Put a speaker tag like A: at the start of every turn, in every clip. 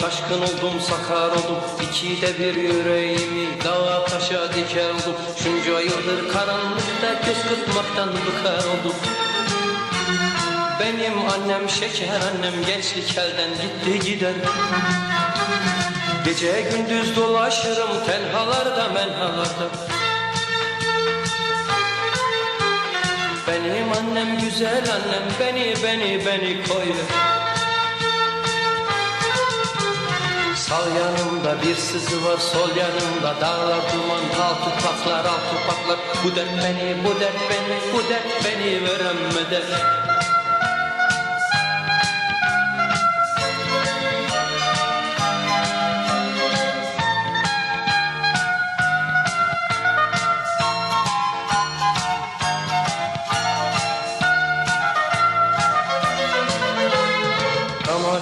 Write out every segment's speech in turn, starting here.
A: şaşkın oldum sakar oldum. İkide bir yüreğimi dağa taşa diker oldum. Şunca yıldır karanlıkta göz kırpmaktan bıkar oldum. Benim annem şeker annem gençlik elden gitti gider. Gece gündüz dolaşırım tenhalarda menhalarda. Benim annem güzel annem beni beni beni koyuyor Sağ yanımda bir sızı var sol yanımda dağlar duman altı patlar altı patlar Bu dert beni bu dert beni bu dert beni veremedi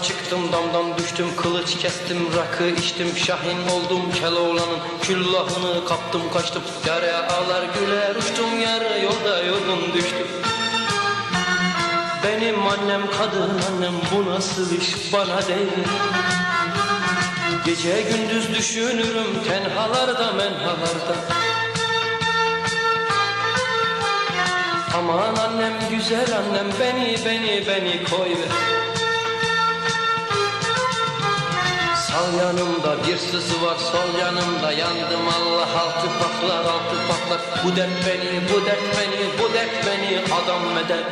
A: Çıktım damdan düştüm kılıç kestim rakı içtim şahin oldum Keloğlan'ın küllahını kaptım kaçtım. Yare ağlar güler uçtum yarı yolda yorgun düştüm. Benim annem kadın annem bu nasıl iş? Bana değil. Gece gündüz düşünürüm tenhalarda menhalarda. Aman annem güzel annem beni beni beni koy ver yanımda bir sızı var sol yanımda yandım. Allah altı patlar altı patlar. Bu dert beni bu dert beni bu dert beni. Adam eder